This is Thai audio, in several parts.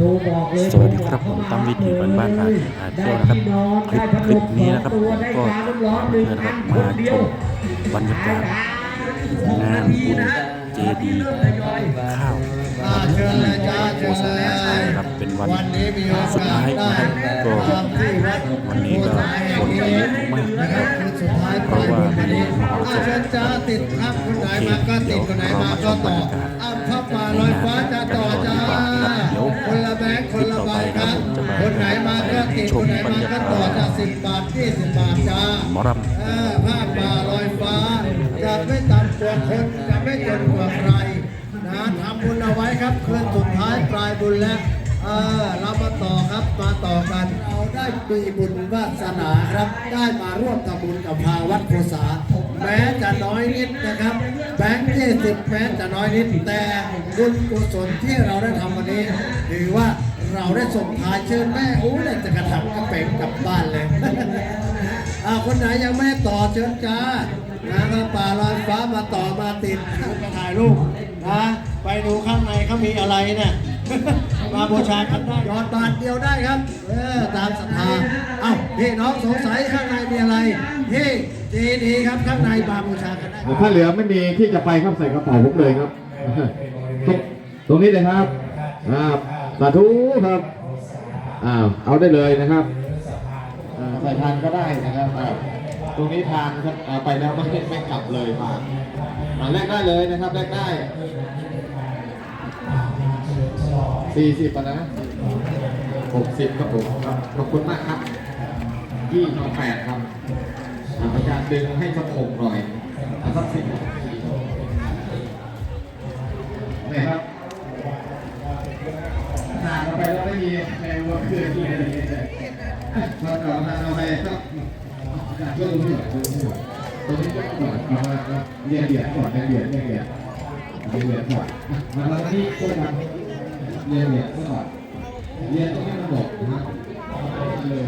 สวัสดีครับผมตั้มวิถีบ้านๆพาพาเที่ยวนะครับคลิปคลิปนี้นะครับผมก็เพื่อนนะครับมาชมบรรยากาศงานบุญเจดียข้าวอ่าเชิญเลยจ้าโฆเชิญษเลณายนะครับ วันสุดท้ายนะครับก็วันนี้ก็คนเยอะมากนะครับบคือสุดท้ายปลาวันนี้อ่าเชิญจ้าติดครับคนไหนมาก็ติดคนไหนมาก็ต่ออ้ำพับป่าลอยฟ้าจะต่อจ้าคนละแบงค์คนละใบครับคนไหนมาก็ติดคนไหนมาก็ต่อจะสิบบาทยี่สิบบาทจ้าหมอรเออผ้าป่าลอยฟ้าจะไม่ต่ำกว่าคนจะไม่จนกว่าใครนะทำบุญเอาไว้ครับคืนสุดท้ายปลายบุญแล้ว ออเรามาต่อครับมาต่อกัน เราได้มีบุญวาสนาครับ ได้มาร่วมทำบุญกับทาวัดโพสาแม้จะน้อยนิดนะครับแบงค์ยี่สิบแม้จะน้อยนิดแต่บุญกุศลที่เราได้ทำวันนี้ถือว่าเราได้ส่งทายเชิญแม่อู้เลยจะกระถับกระเป๋งกลับบ้านเลยอ่าคนไหนยังไม่ต่อเชิญจ้านะครับป่าลอยฟ้ามาต่อมาติดมาถ่ายรูปนะไปดูข้างในเขามีอะไรเนี่ย มาบูชากันได้ยอดบาทเดียวได้ครับ เออตามศรัทธา เอ้าพี่น้องสงสัยข้างในมีอะไรพี่ดีดีๆครับข้างในมาบูชากันได้ถ้าเหลือไม่มีที่จะไปครับใส่กระเป๋าผมเลยครับ ตรงตรงนี้เลยครับครับสาธุครับอ้าวเอาได้เลยนะครับอ่าใส่ทานก็ได้นะครับอ่าตรงนี้ทานครับอ่าไปแล้วไม่ไม่กลับเลยมามาแลกได้เลยนะครับแลกได้ สี่สิบนะหกสิบครับผมครับขอบคุณมากครับยี่สิบแปดครับอาจารย์ดึงให้สักหกหน่อยสักสิบนี่ครับทานเราไปแล้วไม่มีในวัวคืนเลยพอต่อทานเราไปครับก็ดูหน่อยดูหน่อยตรงนี้ก็ก่อนเอามาเรียนเหรียญก่อนเรียนเหรียญเรียนเหรียญเรียนเหรียญก่อนมาแล้วที่ก็ทำ เรียนเหรียญก่อนเรียนตรงนี้มันบอกนะครับเลย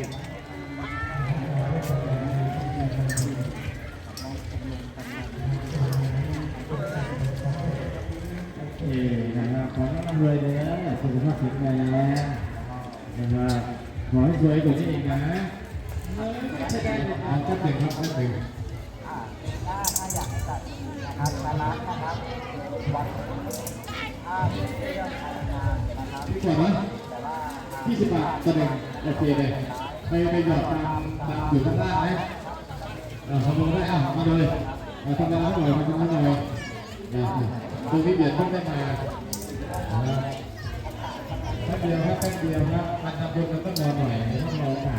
เออนะครับขอให้ร่ำรวยเลยนะสุขภาพแข็งแรงนะครับขอให้สวยกว่านี้อีกนะใช่ได้เลยนะก็ถึงครับก็ถึงพี่ก่อนนะพี่สิบบาทแสดงโอเคเลย ไปไปหยอดตามตามอยู่ข้างล่างนะเออทำมาได้อะมาเลยเออทำมาแล้หน่อยมาทำมานหน่อยนะตรงนี้เดี๋ยวต้องได้มานะครับแป๊บเดียวครับแป๊บเดียวครับมันทำบุญมันต้องรอหน่อยต้องรอโอกา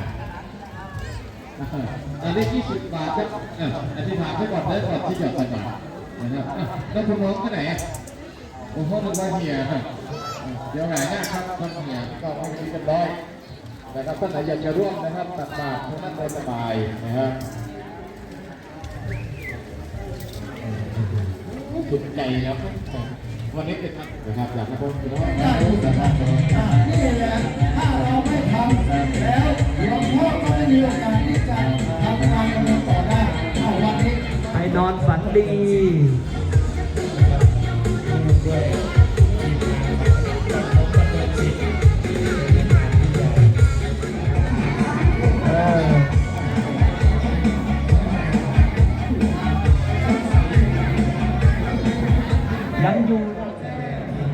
อันนี้ยี่สิบบาทครับอะอธิษฐานไปก่อนได้ก่อนที่หยอดใส่บาทนะครับแล้วคุณน้องที่ไหนผมพ่อเป็นว่าเฮียเดี๋ยวไหนนะครับท่านเฮียก็ไม่มีกันร้อย นะครับท่านไหนอยากจะร่วมนะครับตักบาตรท่านได้สบายนะครับสุดใจครับวันนี้เป็นนะครับอยากให้พวกพี่น้อนะครับนี่แหละถ้าเราไม่ทำแล้วหลวงพ่อก็ไม่มีโอกาสที่จะทำงานดำเนินต่อได้เอาวันนี้ให้นอนฝันดี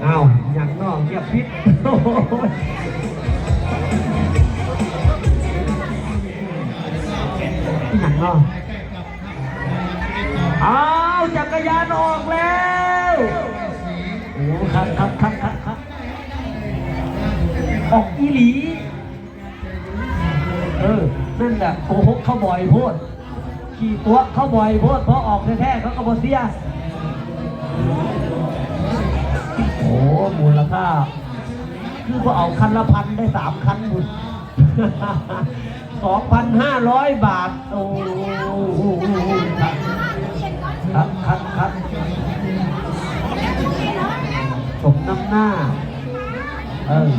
อ้าวอยากนอกเยียบพิษอยากนอกอ้าวจักรยานออกแล้วโอ้ครับครับครับครับครับออกอีหลี เออ นั่นแหละโกหกเขาบ่อยโพดขี่ตัวเขาบ่อยโพดเพราะออกแท้ๆเขาก็บอเสีย มูลค่า คือพอเอาคันละพันได้สามคันบุญ2,500บาท โอ้โหครับครับครับสมน้ำหน้า เออ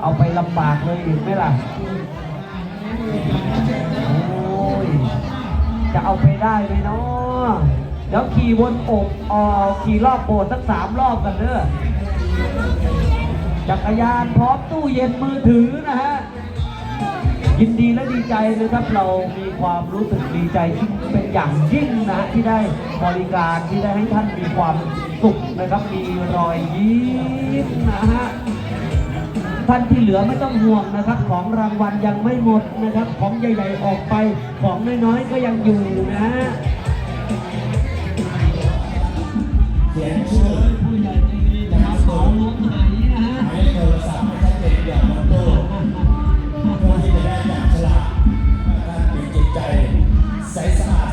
เอาไปลำบากเลยอีกไหมล่ะ โอ้ย จะเอาไปได้ไหมเนาะเดี๋ยวขี่วนอกออขี่รอบโบสถ์สักสามรอบกันเด้อ จักรยานพร้อมตู้เย็นมือถือนะฮะ ยินดีและดีใจนะครับเรามีความรู้สึกดีใจที่เป็นอย่างยิ่งนะที่ได้บริการที่ได้ให้ท่านมีความสุขนะครับมีรอยยิ้มนะฮะท่านที่เหลือไม่ต้องห่วงนะครับ ของรางวัลยังไม่หมดนะครับ ของใหญ่ ๆ ออกไปของน้อยๆก็ยังอยู่นะฮะเขี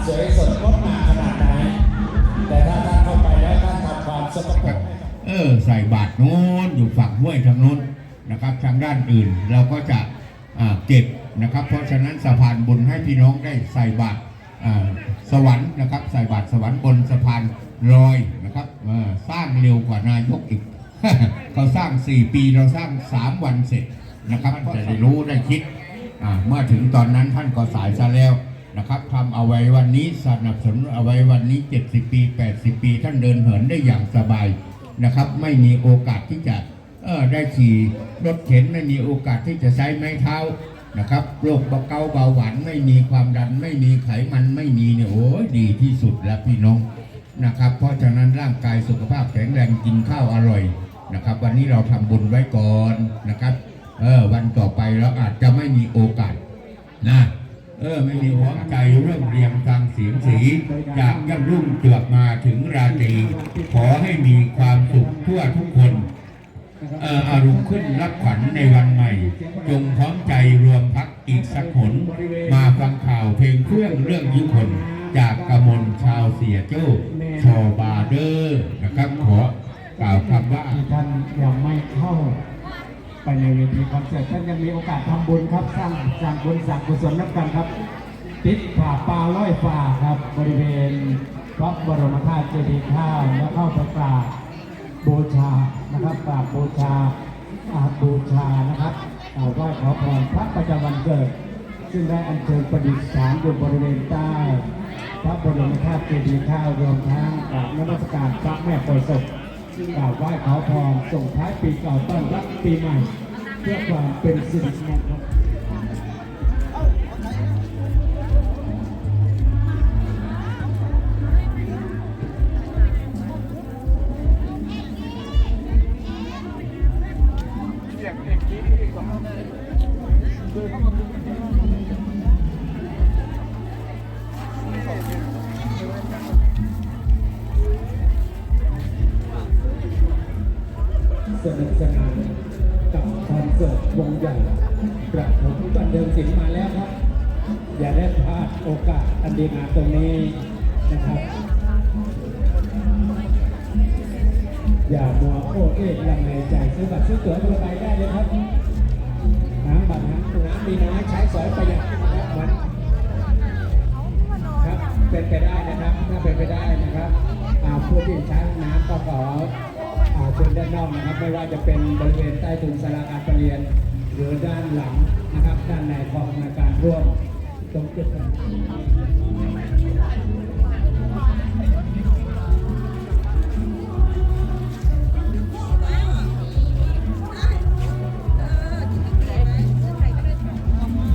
สะอาดสวยสดงดงามขนาดไหนแต่ถ้าท่านเข้าไปแล้วท่านทำความสกปรกเออใส่บาตรโน้นอยู่ฝั่งห้วยทางโน้นนะครับทางด้านอื่นเราก็จะอ่าเก็บนะครับ เพราะฉะนั้นสะพานบุญให้พี่น้องได้ใส่บาตรอ่าสวรรค์นะครับ ใส่บาตรสวรรค์บนสะพานลอยนะครับเออสร้างเร็วกว่านายกอีกเขาสร้าง 4 ปีเราสร้าง 3 วันเสร็จนะครับจะได้รู้ได้คิดอ่าเมื่อถึงตอนนั้นท่านก็สายซะแล้ว นะครับทำเอาไว้วันนี้สนับสนุนเอาไว้วันนี้ 70 ปี 80 ปี ท่านเดินเหินได้อย่างสบายนะครับ ไม่มีโอกาสที่จะเออได้ขี่รถเข็นไม่มีโอกาสที่จะใช้ไม้เท้านะครับโรคเบาเกาเบาหวานไม่มีความดัน ไม่มีไขมันไม่มีเนี่ยโอ้ยดีที่สุดแล้วพี่น้องนะครับ เพราะฉะนั้นร่างกายสุขภาพแข็งแรงกินข้าวอร่อยนะครับ วันนี้เราทำบุญไว้ก่อนนะครับเออวันต่อไปเราอาจจะไม่มีโอกาสนะ เออไม่มีหัวใจเรื่องเรียงฟังเสียงสี จากย่ำรุ่งเจือกมาถึงราตรีขอให้มีความสุขทั่วทุกคนเอออารุณขึ้นรับขวัญในวันใหม่ จงพร้อมใจรวมพักอีกสักหน มาฟังข่าวเพลงเครื่องเรื่องยุคน จากกมลชาวเสียโจ้ชอบาเดอร์นะครับขอกล่าวคำว่าท่านยังไม่เข้า ในเวทีคอนเสิร์ตท่านยังมีโอกาสทำบุญครับ สร้างสร้างบุญสร้างกุศลนับกันครับ ติดผ่าปลาร้อยฟ้าครับ บริเวณพระบรมธาตุเจดีย์ข้าวแล้วเข้าประกราบบูชานะครับกราบบูชาอาบูชานะครับกราบไหว้ขอพรพระประจำวันเกิด ซึ่งได้อัญเชิญประดิษฐานอยู่บริเวณใต้พระบรมธาตุเจดีย์ข้าวรวมทั้งกราบนมัสการพระแม่โพธิ์ กราบไหว้ขอพรส่งท้ายปีเก่าต้อนรับปีใหม่ เพื่อความเป็นสิริมงคลส ประถมบันเทิงศิลป์มาแล้วครับ อย่าได้พลาดโอกาสอันดีงามตรงนี้นะครับ อย่ามัวโอ้เอ๊ะลังเลใจซื้อบัตรซื้อตั๋วดูไปได้เลยครับน้ำบัตรน้ำน้ำมีน้อยใช้สอยประหยัดนะครับวันครับเป็นไปได้นะครับถ้าเป็นไปได้นะครับอาผู้ที่ใช้น้ำก็ขออ่าเชิญด้านนอกนะครับ ไม่ว่าจะเป็นบริเวณใต้ถุนสาราการประเรียน หรือด้านหลังนะครับ ด้านในกองอำนการร่วมตรงจุดนั้น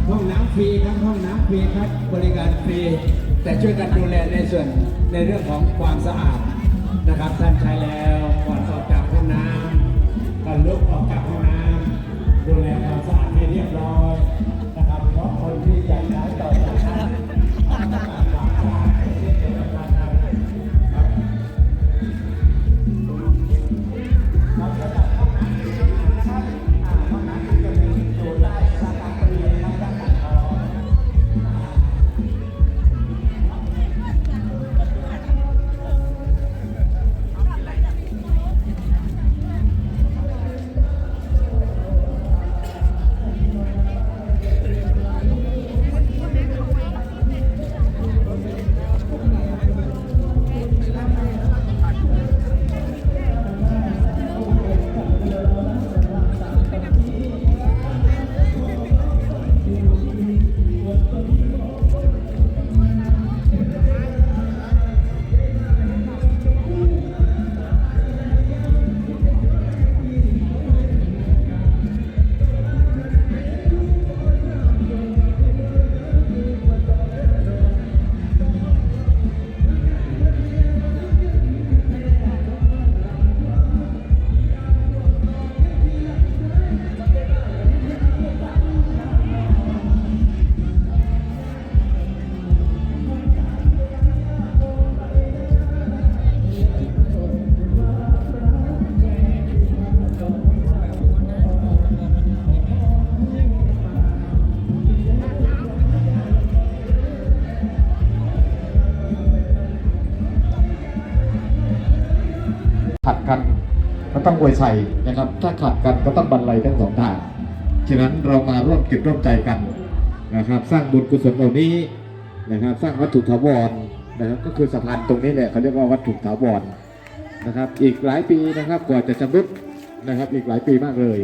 ห้องน้ำฟรีครับห้องน้ำฟรีครับบริการฟรีแต่ช่วยกันดูแลในส่วนในเรื่องของความสะอาดนะครับท่านใช้แล้วก่อนออกจากห้องน้ำก่อนลุกออกจากห้อง ดูแลความสะ กันก็ต้องอวยใส่นะครับ ถ้าขาดกันก็ต้องบรรลัยทั้งสองทางฉะนั้นเรามาร่วมจิตร่วมใจกันนะครับ สร้างบุญกุศลเหล่านี้นะครับ สร้างวัตถุถาวรนะครับ ก็คือสะพานตรงนี้แหละเขาเรียกว่าวัตถุถาวรนะครับ อีกหลายปีนะครับกว่าจะชำรุดนะครับ อีกหลายปีมากเลย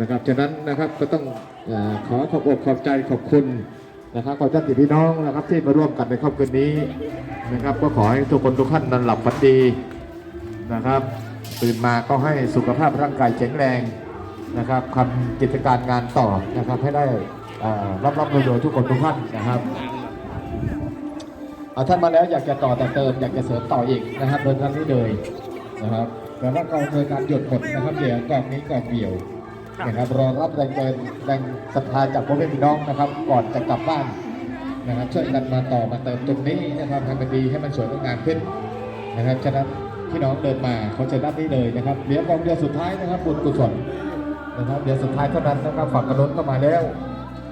นะครับ ฉะนั้นนะครับก็ต้องขอขอบอกขอบใจขอบคุณนะครับขอบท่านพี่น้องนะครับที่มาร่วมกันในค่ำคืนนี้นะครับ ก็ขอให้ทุกคนทุกท่านนอนหลับฝันดี นะครับ ตื่นมาก็ให้สุขภาพร่างกายแข็งแรงนะครับทำกิจการงานต่อนะครับให้ได้รับรับรวยทุกคนทุกท่านนะครับเอาท่านมาแล้วอยากจะต่อแต่เติมอยากจะเสริมต่ออีกนะครับโดยท่านนี้เลยนะครับแต่ว่ากองโดยการหยุดหมดนะครับเดี๋ยวกองนี้กองเดียวนะครับรอรับแรงใจแรงศรัทธาจากพ่อแม่พี่น้องนะครับ ก่อนจะกลับบ้านนะครับช่วยกันมาต่อมาเติมตรงนี้นะครับให้มันดีให้มันสวยงามขึ้นนะครับฉะนั้น พี่น้องเดินมาเขาจะด้านนี้เลยนะครับเดี๋ยวกองเดียวสุดท้ายนะครับบุญกุศลนะครับเดี๋ยวสุดท้ายเท่านั้นนะครับฝั่งกระโดนก็มาแล้ว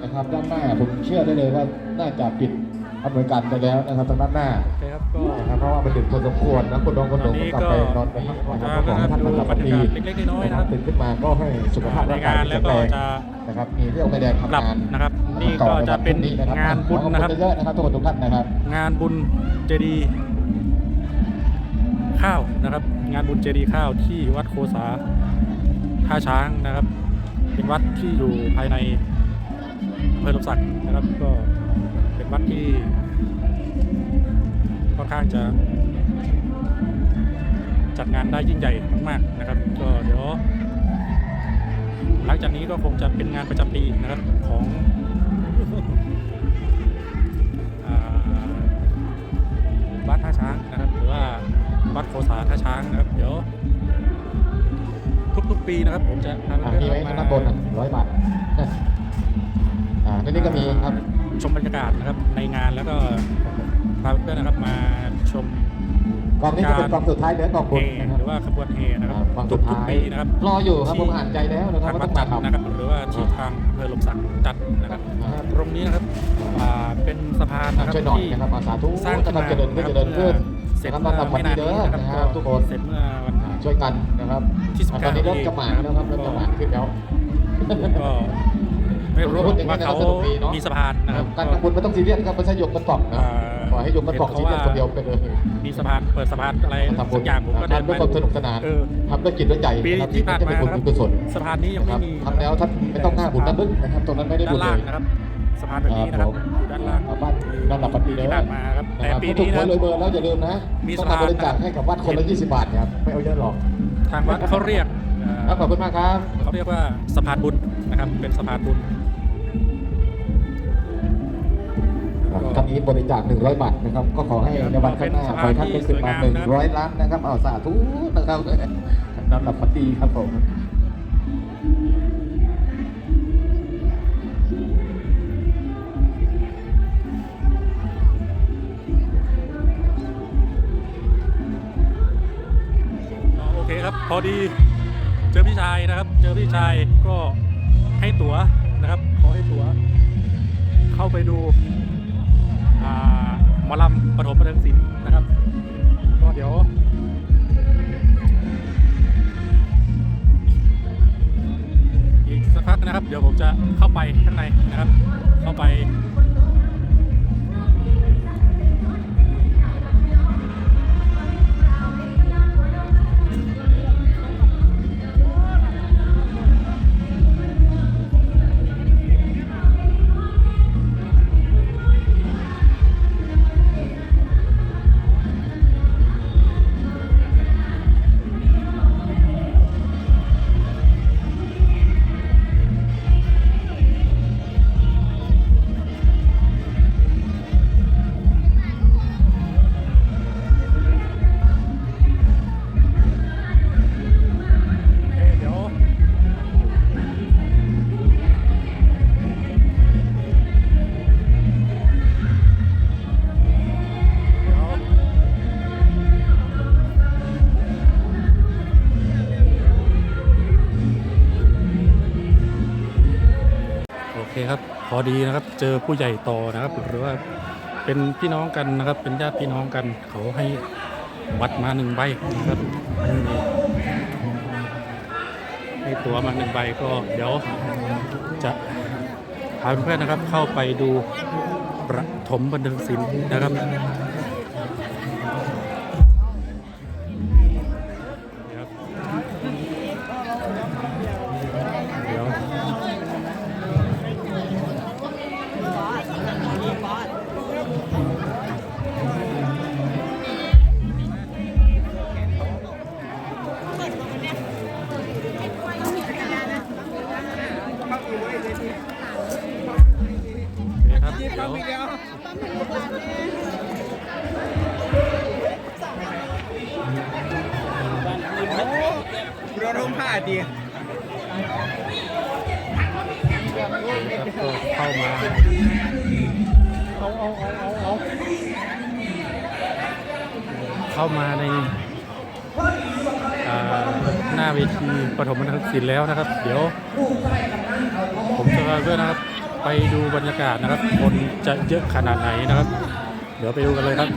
นะครับด้านหน้าผมเชื่อได้เลยว่าน่าจะปิดอำนวยการไปแล้วนะครับทางด้านหน้าโอเคครับก็นะครับเพราะว่ามันดึกพอสมควรนะคุณน้องคุณหนูตอนนี้กลับไปนอนไปพักผ่อนนะครับขอให้ท่านมันหลับฝันดีเล็กๆน้อยๆนะครับตื่นขึ้นมาก็ให้สุขภาพในร่างกายงานแข็แล้วงก็แรงจะนะครับมีเรี่ยวไม่แดงกลับทำงานนะครับนี่ก็จะเป็นงานบุญนะครับขอณเยอะๆนะครับทุกคนทุกท่านนะครับ งานบุญเจดีย์ ข้าวนะครับ งานบุญเจดีย์ข้าวที่วัดโคสาท่าช้างนะครับ เป็นวัดที่อยู่ภายในอำเภอลมศักดิ์นะครับ ก็เป็นวัดที่ค่อนข้างจะ จัดงานได้ยิ่งใหญ่มากๆนะครับ ก็เดี๋ยวหลังจากนี้ก็คงจะเป็นงานประจำปีนะครับของบ้านท่าช้างนะครับหรือว่า วัดโคสาท่าช้างนะครับ เดี๋ยว ทุกๆปีนะครับ ผมจะพาอ่าเพื่มีอนไว้ๆข้างบนอะร้อยบาทอ่าในนี้ก็มีครับชมบรรยากาศนะครับในงานแล้วก็พาเพื่อนๆนะครับมาชมกองนี้จะเป็นกองสุดท้ายเนื้อกองเฮบุญนะครัหบรือว่าขบวนเฮนะครับกองทุสุกดท้ายๆปีนะครับรออยู่ครับผมอ่านใจแล้วนะครับทางว่าวัต้ดองจัมาดทำนะครับหรือว่าที่ทางอำเภอหลมสักจัดนะครับอ่าตรงนี้นะครับอ่าเป็นสะพานนะครับช่วยหน่อยที่นะครับอาสาธุสร้างจะขึ้นมาทำเจริญขึ้นเจ ริญขึ้นเสร็จนะครับเมื่อทำฝัไม่นนาดีนเด้นี้อนะครับนะคก็รับทุกคนเสร็จเมื่อวันอ่าช่วยกันนะครับที่19อ่าตอนนี้เริ่มกระหม่อมแล้วครับเริ่มกระหม่อมขึ้นแล้ว ก็ไม่รู้พูดอย่างนี้ว่านะครัเขาบสนุกดีเนอะมีสะพานนะครับการทำบุญไม่ต้องซีเรียสครับไม่ใช่ยกกระป๋องนะอ่าขอให้ยกกระป๋องซีเรียสคนเดียวไปเลยมีสะพานเปิดสะพานอะไรทำบุสัญกอย่างผมก็เดินทำด้วยความสนุกสนานเออทำด้วยจิตด้วยใจปีนะครับที่ผ่านจะมาเป็นบุญครับกุศลสะพานนี้ยังนะคไม่รับมีทำแล้วท่านไม่ต้องหน้าบุญด้านลึกนะครับตรงนั้นไม่ได้บุด้านญเลล่างยนะครับสะพานแบบนี้นะครับครับผมอยู่ด้านล่างเอาบ้านนอนห ลับฝันดีเด้อที่ผ่านมาครับนะแต่ครับปีถ้าถูกนี้หวยนะรวยเบอร์แล้วอย่าลืมนะมีต้องสะมาพานบริจาคให้กับวัดคนละ 20 บาทครับไม่เอาเยอะหรอกทางวัดเขาเรียกเอ่อครับขอบคุณมากครับเขาเรียกว่าสะพานบุญนะครับเป็นสะพานบุญท่านนี้บริจาค 100 บาทนะครับ ก็ขอให้ในวันข้างหน้าขอให้ท่านเป็นขึ้นมา100 ล้านนะครับ เอาสาธุนะครับนอนหลับฝันดีครับผม พอดีเจอพี่ชายนะครับ เจอพี่ชายก็ให้ตั๋วนะครับ ขอให้ตั๋ว เข้าไปดูหมอลำปฐมบันเทิงศิลป์นะครับ ก็เดี๋ยวอีกสักพักนะครับ เดี๋ยวผมจะเข้าไปข้างในนะครับ เข้าไป ครับ พอดีนะครับ เจอผู้ใหญ่ต่อนะครับ หรือว่าเป็นพี่น้องกันนะครับ เป็นญาติพี่น้องกัน เขาให้บัตรมาหนึ่งใบนะครับให้ตั๋วมาหนึ่งใบก็เดี๋ยวจะพาเพื่อนๆนะครับ เข้าไปดูประถมบันเทิงศิลป์นะครับ เข้ามาในหน้าเวทีปฐมบันทิงศิลป์แล้วนะครับ เดี๋ยว ผมจะพาเพื่อนนะครับ ไปดูบรรยากาศนะครับ คนจะเยอะขนาดไหนนะครับ เดี๋ยวไปดูกันเลยครับ